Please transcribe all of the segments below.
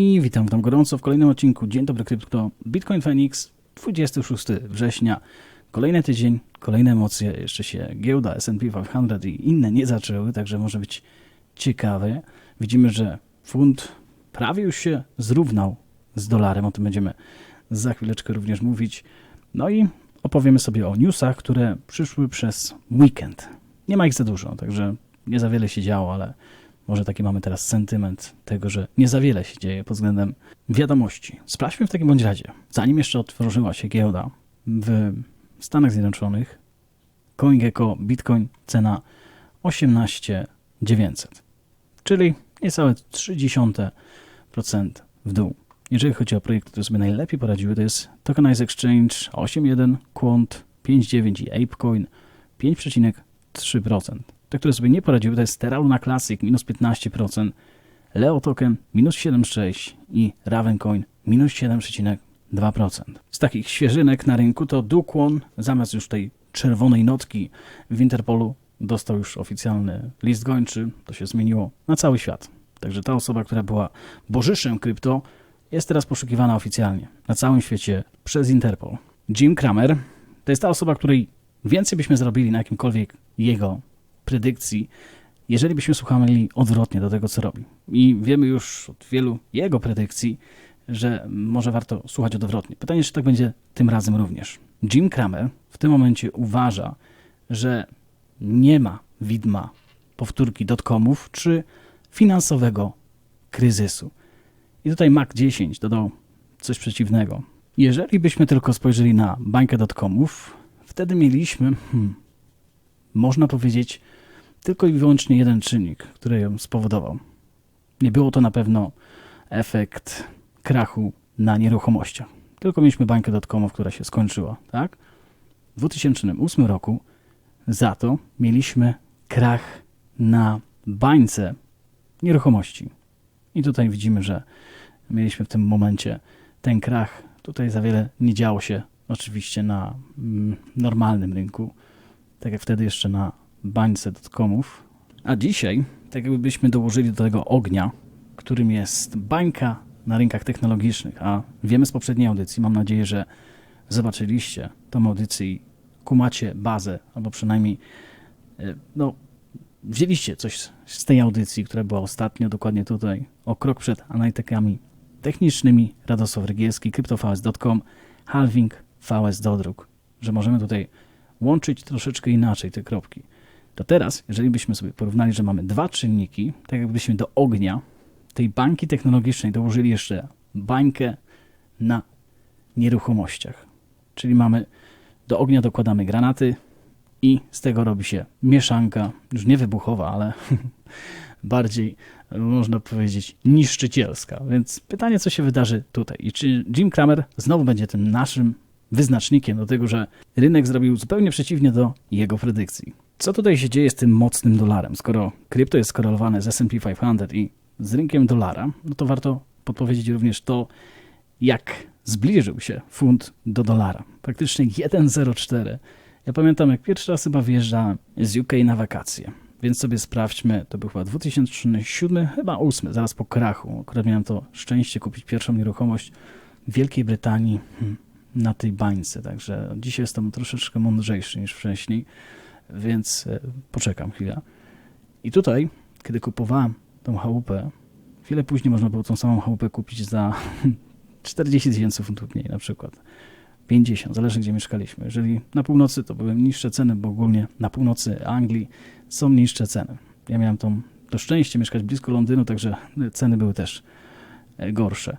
I witam tam gorąco w kolejnym odcinku. Dzień dobry krypto. Bitcoin Phoenix 26 września. Kolejny tydzień, kolejne emocje. Jeszcze się giełda S&P 500 i inne nie zaczęły, także może być ciekawe. Widzimy, że funt prawie już się zrównał z dolarem. O tym będziemy za chwileczkę również mówić. No i opowiemy sobie o newsach, które przyszły przez weekend. Nie ma ich za dużo, także nie za wiele się działo, ale może taki mamy teraz sentyment tego, że nie za wiele się dzieje pod względem wiadomości. Sprawdźmy w takim bądź razie, zanim jeszcze otworzyła się giełda w Stanach Zjednoczonych, CoinGecko Bitcoin cena 18900, czyli niecałe 0,3% w dół. Jeżeli chodzi o projekty, które sobie najlepiej poradziły, to jest Tokenize Exchange 8.1, Quant 5.9 i ApeCoin 5,3%. Te, które sobie nie poradziły, to jest Terra Luna Classic minus 15%, Leo Token minus 7,6% i Ravencoin minus 7,2%. Z takich świeżynek na rynku to Dukwon zamiast już tej czerwonej notki w Interpolu dostał już oficjalny list gończy. To się zmieniło na cały świat. Także ta osoba, która była bożyszem krypto, jest teraz poszukiwana oficjalnie na całym świecie przez Interpol. Jim Kramer to jest ta osoba, której więcej byśmy zrobili na jakimkolwiek jego predykcji, jeżeli byśmy słuchali odwrotnie do tego, co robi. I wiemy już od wielu jego predykcji, że może warto słuchać odwrotnie. Pytanie, czy tak będzie tym razem również. Jim Kramer w tym momencie uważa, że nie ma widma powtórki dotcomów czy finansowego kryzysu. I tutaj Mac 10 dodał coś przeciwnego. Jeżeli byśmy tylko spojrzeli na bańkę dotcomów, wtedy mieliśmy, hmm, można powiedzieć, tylko i wyłącznie jeden czynnik, który ją spowodował. Nie było to na pewno efekt krachu na nieruchomościach. Tylko mieliśmy bańkę dotcomów, która się skończyła, tak? W 2008 roku za to mieliśmy krach na bańce nieruchomości. I tutaj widzimy, że mieliśmy w tym momencie ten krach. Tutaj za wiele nie działo się oczywiście na mm, normalnym rynku, tak jak wtedy jeszcze na bańce dotcomów. A dzisiaj, tak jakbyśmy dołożyli do tego ognia, którym jest bańka na rynkach technologicznych, a wiemy z poprzedniej audycji, mam nadzieję, że zobaczyliście tą audycję i kumacie bazę, albo przynajmniej e, no, wzięliście coś z tej audycji, która była ostatnio, dokładnie tutaj, o krok przed analitykami technicznymi, Radosław Rygielski, CryptoVS.com, halving VS dodruk, że możemy tutaj łączyć troszeczkę inaczej te kropki. To teraz, jeżeli byśmy sobie porównali, że mamy dwa czynniki, tak jakbyśmy do ognia tej bańki technologicznej dołożyli jeszcze bańkę na nieruchomościach. Czyli mamy do ognia dokładamy granaty i z tego robi się mieszanka, już nie wybuchowa, ale bardziej można powiedzieć niszczycielska. Więc pytanie, co się wydarzy tutaj i czy Jim Cramer znowu będzie tym naszym wyznacznikiem do tego, że rynek zrobił zupełnie przeciwnie do jego predykcji. Co tutaj się dzieje z tym mocnym dolarem? Skoro krypto jest skorelowane z S&P 500 i z rynkiem dolara, no to warto podpowiedzieć również to, jak zbliżył się funt do dolara. Praktycznie 1,04. Ja pamiętam, jak pierwszy raz chyba wyjeżdżałem z UK na wakacje. Więc sobie sprawdźmy, to był chyba 2007, chyba 8, zaraz po krachu. Akurat miałem to szczęście kupić pierwszą nieruchomość w Wielkiej Brytanii hmm, na tej bańce, także dzisiaj jestem troszeczkę mądrzejszy niż wcześniej, więc e, poczekam chwilę. I tutaj, kiedy kupowałem tą chałupę, chwilę później można było tą samą chałupę kupić za 40 tysięcy funtów mniej na przykład. 50, zależy gdzie mieszkaliśmy. Jeżeli na północy to były niższe ceny, bo ogólnie na północy Anglii są niższe ceny. Ja miałem tą, to szczęście mieszkać blisko Londynu, także ceny były też e, gorsze.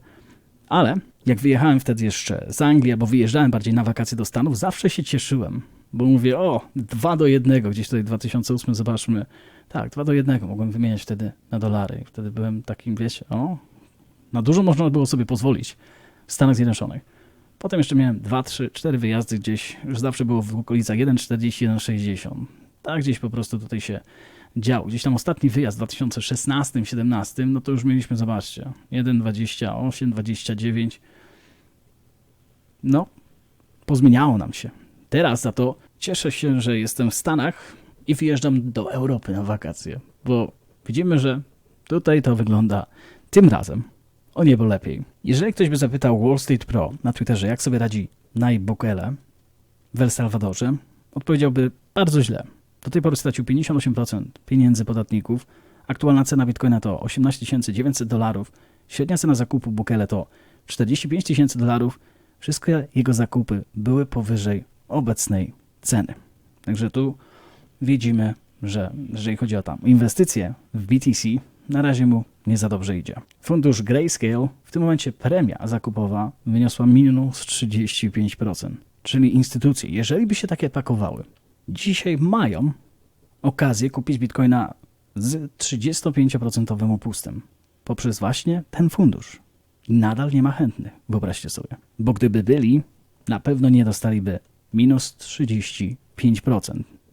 Ale jak wyjechałem wtedy jeszcze z Anglii, albo wyjeżdżałem bardziej na wakacje do Stanów, zawsze się cieszyłem, bo mówię, o, dwa do jednego, gdzieś tutaj 2008 zobaczmy, tak, dwa do jednego, mogłem wymieniać wtedy na dolary. Wtedy byłem takim, wiecie, o, na dużo można było sobie pozwolić w Stanach Zjednoczonych. Potem jeszcze miałem 2, 3, 4 wyjazdy gdzieś, już zawsze było w okolicach 1,40, 1,60. Tak gdzieś po prostu tutaj się działo. Gdzieś tam ostatni wyjazd w 2016, 2017, no to już mieliśmy, zobaczcie, 1,28, 29. No, pozmieniało nam się. Teraz za to cieszę się, że jestem w Stanach i wyjeżdżam do Europy na wakacje, bo widzimy, że tutaj to wygląda tym razem o niebo lepiej. Jeżeli ktoś by zapytał Wall Street Pro na Twitterze, jak sobie radzi Nayib Bukele w El Salvadorze, odpowiedziałby bardzo źle. Do tej pory stracił 58% pieniędzy podatników. Aktualna cena bitcoina to 18 900 dolarów. Średnia cena zakupu Bukele to 45 tysięcy dolarów. Wszystkie jego zakupy były powyżej obecnej ceny. Także tu widzimy, że jeżeli chodzi o tam inwestycje w BTC, na razie mu nie za dobrze idzie. Fundusz Grayscale w tym momencie premia zakupowa wyniosła minus 35%. Czyli instytucje, jeżeli by się takie pakowały, dzisiaj mają okazję kupić bitcoina z 35% upustem poprzez właśnie ten fundusz. Nadal nie ma chętnych, wyobraźcie sobie. Bo gdyby byli, na pewno nie dostaliby minus 35%.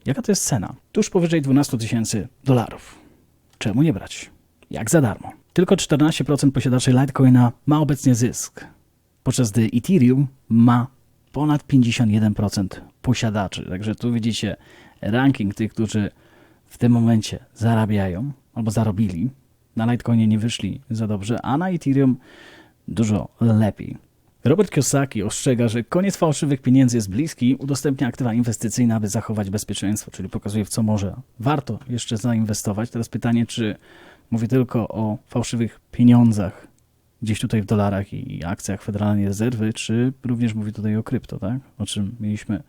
Jaka to jest cena? Tuż powyżej 12 tysięcy dolarów. Czemu nie brać? Jak za darmo. Tylko 14% posiadaczy Litecoina ma obecnie zysk, podczas gdy Ethereum ma ponad 51% posiadaczy. Także tu widzicie ranking tych, którzy w tym momencie zarabiają albo zarobili. Na Litecoinie nie wyszli za dobrze, a na Ethereum dużo lepiej. Robert Kiyosaki ostrzega, że koniec fałszywych pieniędzy jest bliski, udostępnia aktywa inwestycyjne, aby zachować bezpieczeństwo, czyli pokazuje w co może warto jeszcze zainwestować. Teraz pytanie, czy mówi tylko o fałszywych pieniądzach gdzieś tutaj w dolarach i akcjach Federalnej Rezerwy, czy również mówi tutaj o krypto, tak? O czym mieliśmy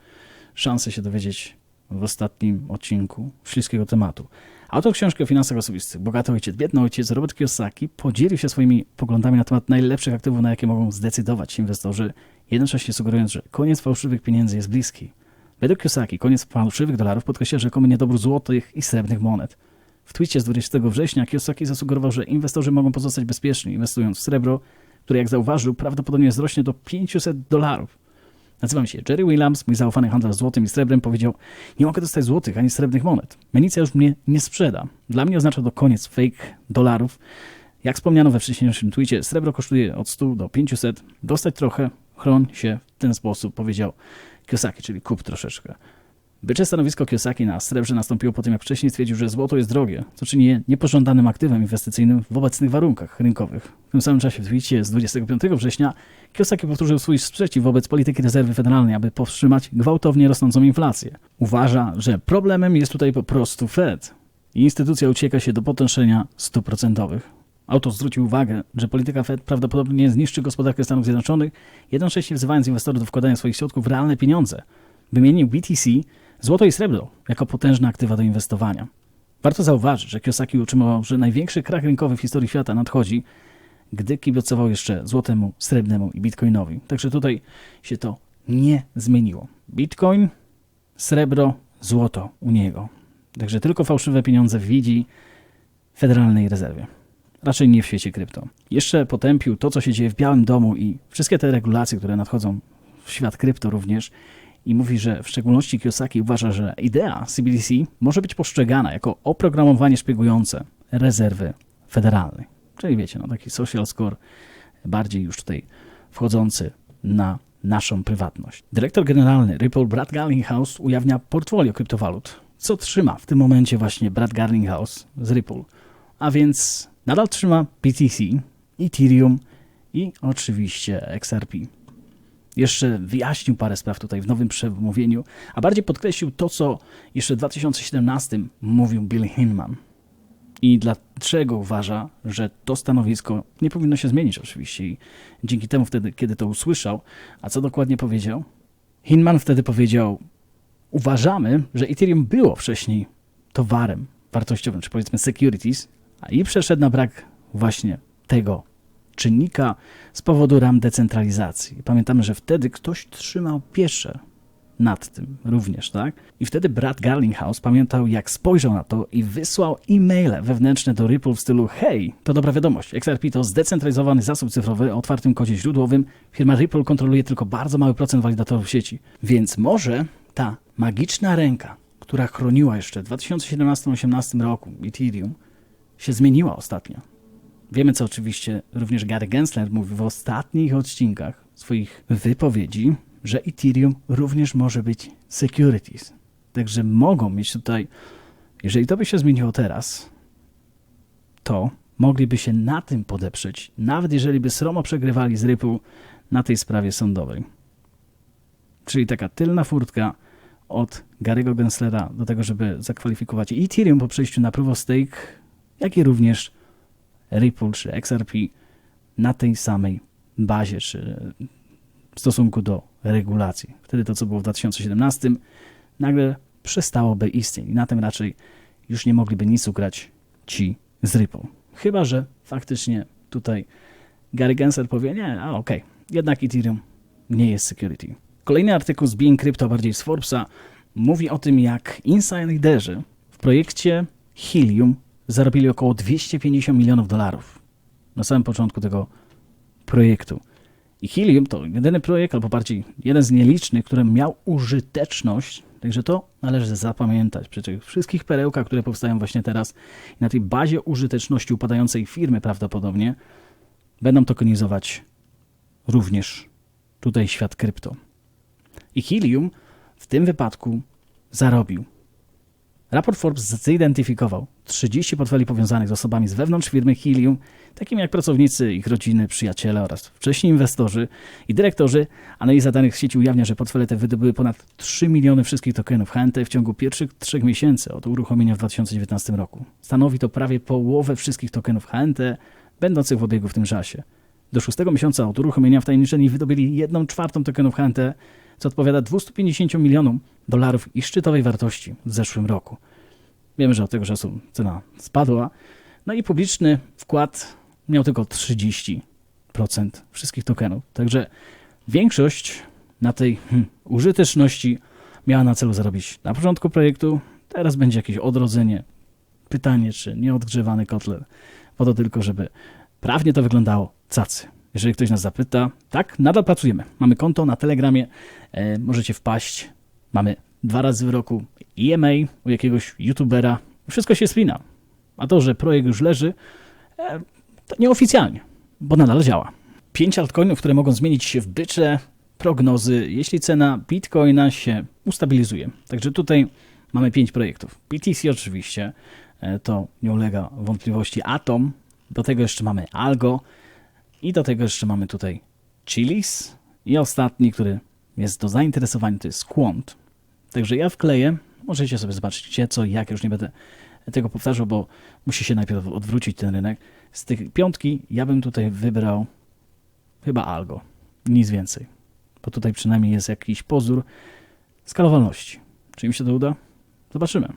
szansę się dowiedzieć w ostatnim odcinku śliskiego tematu. Autor książki o finansach osobistych, Bogaty Ojciec, Biedny Ojciec, Robert Kiyosaki podzielił się swoimi poglądami na temat najlepszych aktywów, na jakie mogą zdecydować inwestorzy, jednocześnie sugerując, że koniec fałszywych pieniędzy jest bliski. Według Kiyosaki koniec fałszywych dolarów podkreśla rzekomy niedobór złotych i srebrnych monet. W twicie z 20 września Kiyosaki zasugerował, że inwestorzy mogą pozostać bezpieczni, inwestując w srebro, które jak zauważył, prawdopodobnie wzrośnie do 500 dolarów. Nazywam się Jerry Williams, mój zaufany handlarz złotem i srebrem powiedział, nie mogę dostać złotych ani srebrnych monet. Menicja już mnie nie sprzeda. Dla mnie oznacza to koniec fake dolarów. Jak wspomniano we wcześniejszym tweetie, srebro kosztuje od 100 do 500. Dostać trochę, chroń się w ten sposób, powiedział Kiyosaki, czyli kup troszeczkę. Bycze stanowisko Kiyosaki na srebrze nastąpiło po tym, jak wcześniej stwierdził, że złoto jest drogie, co czyni je niepożądanym aktywem inwestycyjnym w obecnych warunkach rynkowych. W tym samym czasie w tweetie z 25 września Kiyosaki powtórzył swój sprzeciw wobec polityki rezerwy federalnej, aby powstrzymać gwałtownie rosnącą inflację. Uważa, że problemem jest tutaj po prostu Fed i instytucja ucieka się do potężenia stóp procentowych. Autor zwrócił uwagę, że polityka Fed prawdopodobnie zniszczy gospodarkę Stanów Zjednoczonych, jednocześnie wzywając inwestorów do wkładania swoich środków w realne pieniądze. Wymienił BTC, złoto i srebro jako potężne aktywa do inwestowania. Warto zauważyć, że Kiyosaki utrzymywał, że największy krach rynkowy w historii świata nadchodzi, gdy kibicował jeszcze złotemu, srebrnemu i bitcoinowi. Także tutaj się to nie zmieniło. Bitcoin, srebro, złoto u niego. Także tylko fałszywe pieniądze widzi w Federalnej Rezerwie. Raczej nie w świecie krypto. Jeszcze potępił to, co się dzieje w Białym Domu i wszystkie te regulacje, które nadchodzą w świat krypto również i mówi, że w szczególności Kiyosaki uważa, że idea CBDC może być postrzegana jako oprogramowanie szpiegujące rezerwy federalnej. Czyli wiecie, no taki social score bardziej już tutaj wchodzący na naszą prywatność. Dyrektor generalny Ripple Brad Garlinghouse ujawnia portfolio kryptowalut, co trzyma w tym momencie właśnie Brad Garlinghouse z Ripple. A więc nadal trzyma BTC, Ethereum i oczywiście XRP. Jeszcze wyjaśnił parę spraw tutaj w nowym przemówieniu, a bardziej podkreślił to, co jeszcze w 2017 mówił Bill Hinman. I dlaczego uważa, że to stanowisko nie powinno się zmienić oczywiście. I dzięki temu wtedy, kiedy to usłyszał, a co dokładnie powiedział? Hinman wtedy powiedział, uważamy, że Ethereum było wcześniej towarem wartościowym, czy powiedzmy securities, i przeszedł na brak właśnie tego czynnika z powodu ram decentralizacji. Pamiętamy, że wtedy ktoś trzymał pieszę nad tym również, tak? I wtedy brat Garlinghouse pamiętał, jak spojrzał na to i wysłał e-maile wewnętrzne do Ripple w stylu hej, to dobra wiadomość, XRP to zdecentralizowany zasób cyfrowy o otwartym kodzie źródłowym. Firma Ripple kontroluje tylko bardzo mały procent walidatorów sieci. Więc może ta magiczna ręka, która chroniła jeszcze w 2017-2018 roku Ethereum, się zmieniła ostatnio. Wiemy, co oczywiście również Gary Gensler mówi w ostatnich odcinkach swoich wypowiedzi, że Ethereum również może być securities. Także mogą mieć tutaj, jeżeli to by się zmieniło teraz, to mogliby się na tym podeprzeć, nawet jeżeli by sromo przegrywali z Ripple na tej sprawie sądowej. Czyli taka tylna furtka od Gary'ego Genslera do tego, żeby zakwalifikować Ethereum po przejściu na Proof of Stake, jak i również Ripple czy XRP na tej samej bazie, czy w stosunku do regulacji. Wtedy to, co było w 2017, nagle przestałoby istnieć i na tym raczej już nie mogliby nic ugrać ci z Ripple. Chyba, że faktycznie tutaj Gary Gensler powie, nie, a okej, okay, jednak Ethereum nie jest security. Kolejny artykuł z Being Crypto, bardziej z Forbesa, mówi o tym, jak insiderzy w projekcie Helium zarobili około 250 milionów dolarów na samym początku tego projektu. I Helium to jedyny projekt, albo bardziej jeden z nielicznych, który miał użyteczność, także to należy zapamiętać przy tych wszystkich perełkach, które powstają właśnie teraz i na tej bazie użyteczności upadającej firmy prawdopodobnie będą tokenizować również tutaj świat krypto. I Helium w tym wypadku zarobił. Raport Forbes zidentyfikował 30 portfeli powiązanych z osobami z wewnątrz firmy Helium, takimi jak pracownicy, ich rodziny, przyjaciele oraz wcześniej inwestorzy i dyrektorzy. Analiza danych sieci ujawnia, że portfele te wydobyły ponad 3 miliony wszystkich tokenów HNT w ciągu pierwszych trzech miesięcy od uruchomienia w 2019 roku. Stanowi to prawie połowę wszystkich tokenów HNT będących w obiegu w tym czasie. Do szóstego miesiąca od uruchomienia wtajemniczeni wydobyli 1 czwartą tokenów HNT, co odpowiada 250 milionom dolarów i szczytowej wartości w zeszłym roku. Wiemy, że od tego czasu cena spadła, no i publiczny wkład miał tylko 30% wszystkich tokenów. Także większość na tej hmm, użyteczności miała na celu zarobić na początku projektu. Teraz będzie jakieś odrodzenie. Pytanie, czy nieodgrzewany kotlet, po to tylko, żeby prawnie to wyglądało cacy. Jeżeli ktoś nas zapyta, tak, nadal pracujemy. Mamy konto na Telegramie, e, możecie wpaść. Mamy dwa razy w roku EMA u jakiegoś youtubera. Wszystko się spina. A to, że projekt już leży, e, to nieoficjalnie, bo nadal działa. Pięć altcoinów, które mogą zmienić się w bycze prognozy, jeśli cena bitcoina się ustabilizuje. Także tutaj mamy pięć projektów. BTC oczywiście, e, to nie ulega wątpliwości. Atom, do tego jeszcze mamy Algo i do tego jeszcze mamy tutaj Chilis i ostatni, który jest do zainteresowania, to jest Quant. Także ja wkleję, możecie sobie zobaczyć gdzie, co, jak, już nie będę tego powtarzał, bo musi się najpierw odwrócić ten rynek. Z tych piątki ja bym tutaj wybrał chyba algo, nic więcej. Bo tutaj przynajmniej jest jakiś pozór skalowalności. Czy im się to uda? Zobaczymy.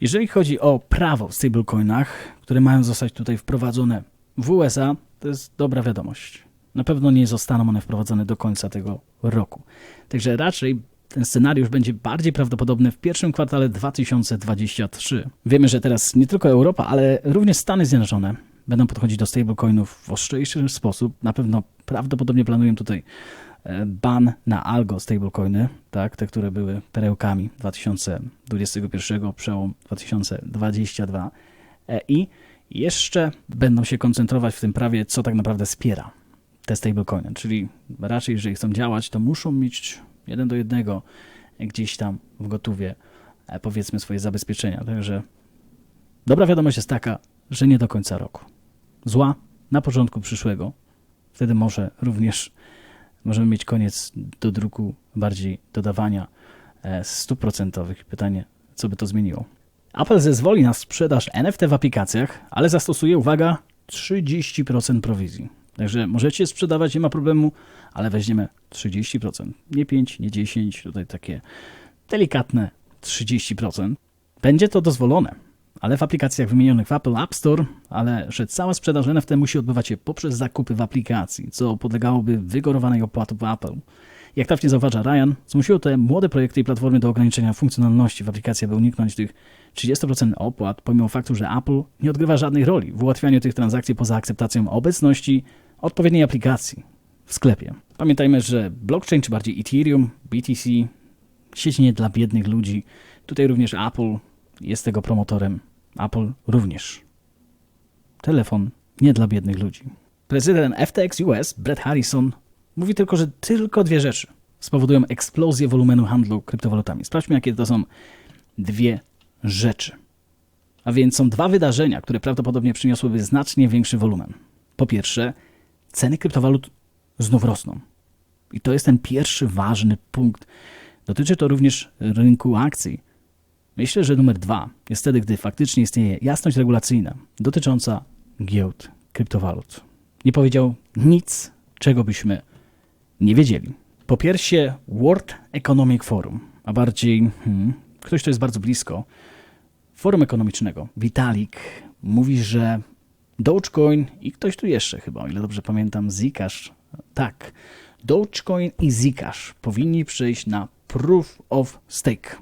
Jeżeli chodzi o prawo w stablecoinach, które mają zostać tutaj wprowadzone w USA, to jest dobra wiadomość. Na pewno nie zostaną one wprowadzone do końca tego roku. Także raczej ten scenariusz będzie bardziej prawdopodobny w pierwszym kwartale 2023. Wiemy, że teraz nie tylko Europa, ale również Stany Zjednoczone będą podchodzić do stablecoinów w ostrzejszy sposób. Na pewno prawdopodobnie planują tutaj e, ban na algo stablecoiny, tak, te, które były perełkami 2021, przełom 2022 e, i jeszcze będą się koncentrować w tym prawie, co tak naprawdę wspiera te stablecoiny, czyli raczej jeżeli chcą działać, to muszą mieć jeden do jednego gdzieś tam w gotówie e, powiedzmy swoje zabezpieczenia. Także dobra wiadomość jest taka, że nie do końca roku. Zła na początku przyszłego. Wtedy może również możemy mieć koniec do druku bardziej dodawania e, stuprocentowych. Pytanie, co by to zmieniło? Apple zezwoli na sprzedaż NFT w aplikacjach, ale zastosuje, uwaga, 30% prowizji. Także możecie sprzedawać, nie ma problemu, ale weźmiemy 30%. Nie 5, nie 10, tutaj takie delikatne 30%. Będzie to dozwolone, ale w aplikacjach wymienionych w Apple App Store, ale że cała sprzedaż NFT musi odbywać się poprzez zakupy w aplikacji, co podlegałoby wygorowanej opłaty w Apple. Jak trafnie zauważa Ryan, zmusiło te młode projekty i platformy do ograniczenia funkcjonalności w aplikacji, aby uniknąć tych 30% opłat, pomimo faktu, że Apple nie odgrywa żadnej roli w ułatwianiu tych transakcji poza akceptacją obecności odpowiedniej aplikacji w sklepie. Pamiętajmy, że blockchain, czy bardziej Ethereum, BTC, sieć nie dla biednych ludzi. Tutaj również Apple jest tego promotorem. Apple również. Telefon nie dla biednych ludzi. Prezydent FTX US, Brett Harrison, mówi tylko, że tylko dwie rzeczy spowodują eksplozję wolumenu handlu kryptowalutami. Sprawdźmy, jakie to są dwie rzeczy. A więc są dwa wydarzenia, które prawdopodobnie przyniosłyby znacznie większy wolumen. Po pierwsze, ceny kryptowalut znów rosną. I to jest ten pierwszy ważny punkt. Dotyczy to również rynku akcji. Myślę, że numer dwa jest wtedy, gdy faktycznie istnieje jasność regulacyjna dotycząca giełd kryptowalut. Nie powiedział nic, czego byśmy nie wiedzieli. Po pierwsze, World Economic Forum, a bardziej hmm, ktoś, kto jest bardzo blisko Forum Ekonomicznego, Vitalik, mówi, że Dogecoin i ktoś tu jeszcze chyba, o ile dobrze pamiętam, Zcash, tak, Dogecoin i Zcash powinni przejść na Proof of Stake.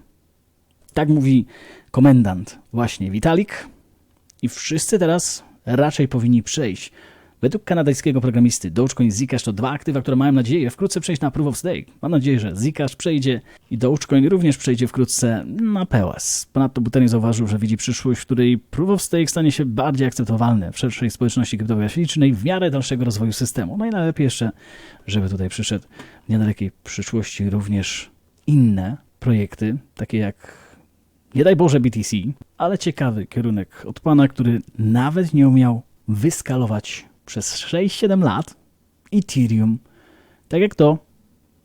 Tak mówi komendant właśnie Vitalik i wszyscy teraz raczej powinni przejść. Według kanadyjskiego programisty Dogecoin i Zcash to dwa aktywa, które mają nadzieję wkrótce przejść na Proof of Stake. Mam nadzieję, że Zcash przejdzie i Dogecoin również przejdzie wkrótce na POS. Ponadto Butani zauważył, że widzi przyszłość, w której Proof of Stake stanie się bardziej akceptowalny w szerszej społeczności kryptograficznej w miarę dalszego rozwoju systemu. No i najlepiej jeszcze, żeby tutaj przyszedł w niedalekiej przyszłości również inne projekty, takie jak nie daj Boże BTC, ale ciekawy kierunek od pana, który nawet nie umiał wyskalować przez 6-7 lat Ethereum, tak jak to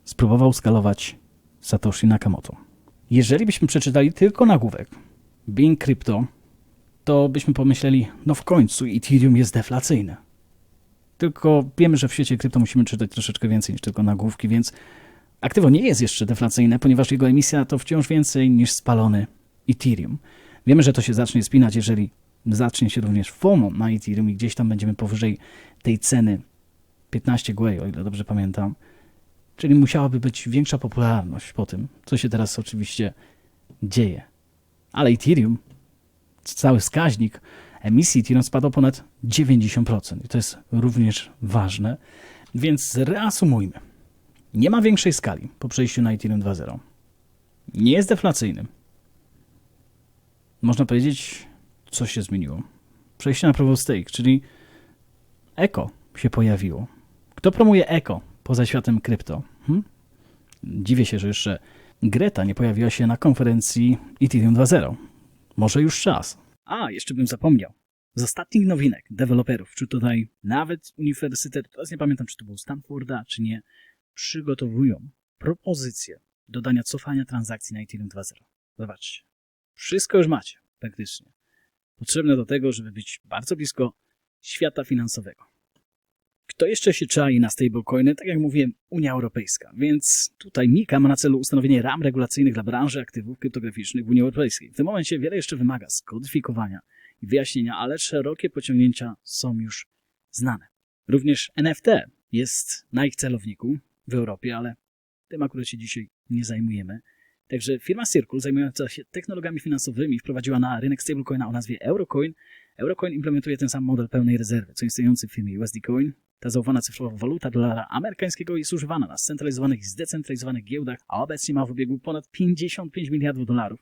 spróbował skalować Satoshi Nakamoto. Jeżeli byśmy przeczytali tylko nagłówek Being Crypto, to byśmy pomyśleli, no w końcu Ethereum jest deflacyjne. Tylko wiemy, że w świecie krypto musimy czytać troszeczkę więcej niż tylko nagłówki, więc aktywo nie jest jeszcze deflacyjne, ponieważ jego emisja to wciąż więcej niż spalony Ethereum. Wiemy, że to się zacznie spinać, jeżeli zacznie się również FOMO na Ethereum i gdzieś tam będziemy powyżej tej ceny 15 Gwei, o ile dobrze pamiętam. Czyli musiałaby być większa popularność po tym, co się teraz oczywiście dzieje. Ale Ethereum, cały wskaźnik emisji Ethereum spadł o ponad 90%. I to jest również ważne. Więc reasumujmy. Nie ma większej skali po przejściu na Ethereum 2.0. Nie jest deflacyjnym. Można powiedzieć, co się zmieniło. Przejście na prawo stake, czyli eko się pojawiło. Kto promuje eko poza światem krypto? Hm? Dziwię się, że jeszcze Greta nie pojawiła się na konferencji Ethereum 2.0. Może już czas. A, jeszcze bym zapomniał. Z ostatnich nowinek deweloperów, czy tutaj nawet uniwersytet, teraz nie pamiętam, czy to był Stanforda, czy nie, przygotowują propozycję dodania cofania transakcji na Ethereum 2.0. Zobaczcie. Wszystko już macie, praktycznie. Potrzebne do tego, żeby być bardzo blisko świata finansowego. Kto jeszcze się czai na stablecoiny? Tak jak mówiłem, Unia Europejska. Więc tutaj Mika ma na celu ustanowienie ram regulacyjnych dla branży aktywów kryptograficznych w Unii Europejskiej. W tym momencie wiele jeszcze wymaga skodyfikowania i wyjaśnienia, ale szerokie pociągnięcia są już znane. Również NFT jest na ich celowniku w Europie, ale tym akurat się dzisiaj nie zajmujemy. Także firma Circle, zajmująca się technologiami finansowymi, wprowadziła na rynek stablecoina o nazwie Eurocoin. Eurocoin implementuje ten sam model pełnej rezerwy, co istniejący w firmie USD Coin. Ta zaufana cyfrowa waluta dolara amerykańskiego jest używana na scentralizowanych i zdecentralizowanych giełdach, a obecnie ma w obiegu ponad 55 miliardów dolarów.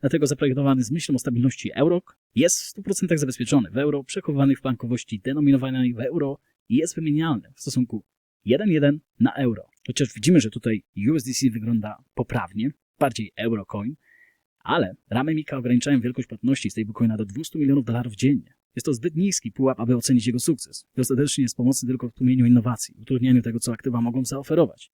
Dlatego zaprojektowany z myślą o stabilności euro jest w 100% zabezpieczony w euro, przechowywany w bankowości denominowanej w euro i jest wymienialny w stosunku 1,1 na euro. Chociaż widzimy, że tutaj USDC wygląda poprawnie, bardziej Eurocoin, ale ramy Mika ograniczają wielkość płatności stablecoina do 200 milionów dolarów dziennie. Jest to zbyt niski pułap, aby ocenić jego sukces. I ostatecznie jest pomocny tylko w tłumieniu innowacji, utrudnianiu tego, co aktywa mogą zaoferować.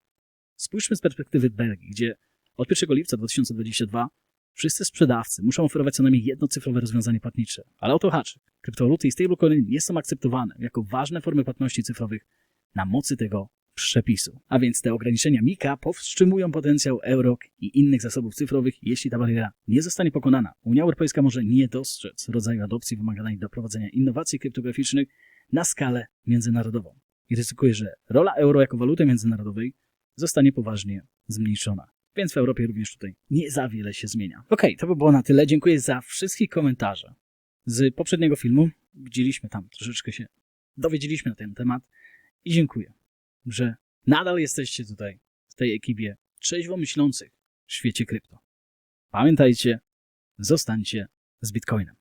Spójrzmy z perspektywy Belgii, gdzie od 1 lipca 2022 wszyscy sprzedawcy muszą oferować co najmniej jedno cyfrowe rozwiązanie płatnicze. Ale oto haczyk. Kryptowaluty i stablecoiny nie są akceptowane jako ważne formy płatności cyfrowych na mocy tego przepisu. A więc te ograniczenia MIKA powstrzymują potencjał euro i innych zasobów cyfrowych, jeśli ta bariera nie zostanie pokonana. Unia Europejska może nie dostrzec rodzaju adopcji wymaganej do prowadzenia innowacji kryptograficznych na skalę międzynarodową. I ryzykuje, że rola euro jako waluty międzynarodowej zostanie poważnie zmniejszona. Więc w Europie również tutaj nie za wiele się zmienia. Ok, to by było na tyle. Dziękuję za wszystkie komentarze z poprzedniego filmu. Widzieliśmy tam, troszeczkę się dowiedzieliśmy na ten temat i dziękuję że nadal jesteście tutaj, w tej ekipie trzeźwo myślących w świecie krypto. Pamiętajcie, zostańcie z Bitcoinem.